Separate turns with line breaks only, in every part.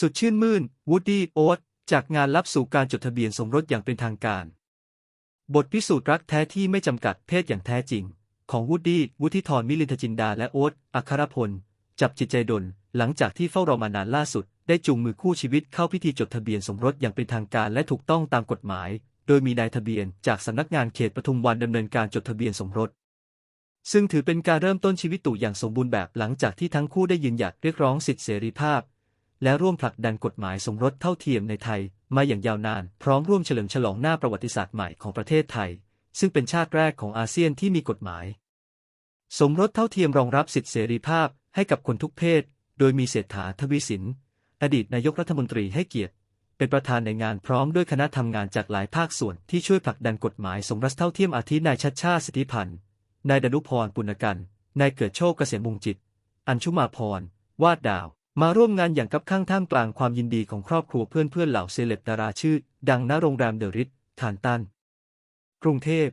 สุดชื่นมื่น วูดดี้ โอ๊ต จากงานรับสู่การจดทะเบียนสมรสอย่างเป็นทางการ บทพิสูจน์รักแท้ที่ไม่จำกัดเพศอย่างแท้จริง ของวูดดี้ วุฒิธร มิลินทจินดา และโอ๊ต อัครพล จับจิตใจดนหลังจากที่เฝ้ารอมานานล่าสุด ได้จูงมือคู่ชีวิตเข้าพิธีจดทะเบียนสมรสอย่างเป็นทางการและถูกต้องตามกฎหมาย โดยมีนายทะเบียนจากสำนักงานเขตปทุมวันดำเนินการจดทะเบียนสมรสซึ่งถือเป็นการเริ่มต้นชีวิตตู่อย่างสมบูรณ์แบบหลังจากที่ทั้งคู่ได้ยืนหยัดเรียกร้องสิทธิเสรีภาพ และร่วมผลักดันกฎหมายสมรสเท่าเทียมในไทย มาอย่างยาวนาน พร้อมร่วมเฉลิมฉลองหน้าประวัติศาสตร์ใหม่ของประเทศไทย ซึ่งเป็นชาติแรกของอาเซียนที่มีกฎหมาย สมรสเท่าเทียมรองรับสิทธิเสรีภาพให้กับคนทุกเพศ โดยมีเศรษฐาทวีสิน อดีตนายกรัฐมนตรีให้เกียรติ เป็นประธานในงานพร้อมด้วยคณะทำงานจากหลายภาคส่วนที่ช่วยผลักดันกฎหมายสมรสเท่าเทียมอาทินายชัดชาติสิทธิพันธ์นายดนุพรปุณกันนายเกิดโชคเกษมวงจิต อัญชุมาพร วาดดาว มาร่วมงานอย่างกับข้างท่ามกลางความยินดีของครอบครัวเพื่อนเพื่อนเหล่าเซเลบดาราชื่อ ดังณโรงแรมเดอะริทฐานตัน กรุงเทพ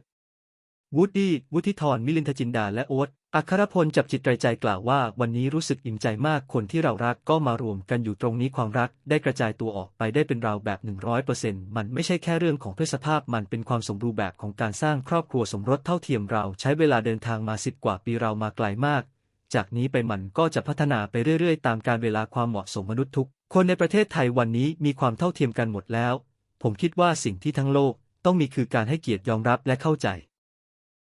วูดดี้ วุฒิธร มิลินทจินดา และโอ๊ต อัครพล จับจิตใจใจกล่าวว่า วันนี้รู้สึกอิ่มใจมาก คนที่เรารักก็มารวมกันอยู่ตรงนี้ความรักได้กระจายตัวออกไปได้เป็นราวแบบ 100%มันไม่ใช่แค่เรื่องของเพศสภาพ มันเป็นความสมบูรณ์แบบของการสร้างครอบครัวสมรสเท่าเทียมเราใช้เวลาเดินทางมาสิบกว่าปีเรามาไกลมาก จากนี้ไปมันก็จะพัฒนาไปเรื่อยๆ ตามการเวลาความเหมาะสมมนุษย์ทุก คนในประเทศไทยวันนี้มีความเท่าเทียมกันหมดแล้ว ผมคิดว่าสิ่งที่ทั้งโลกต้องมีคือการให้เกียรติยอมรับและเข้าใจ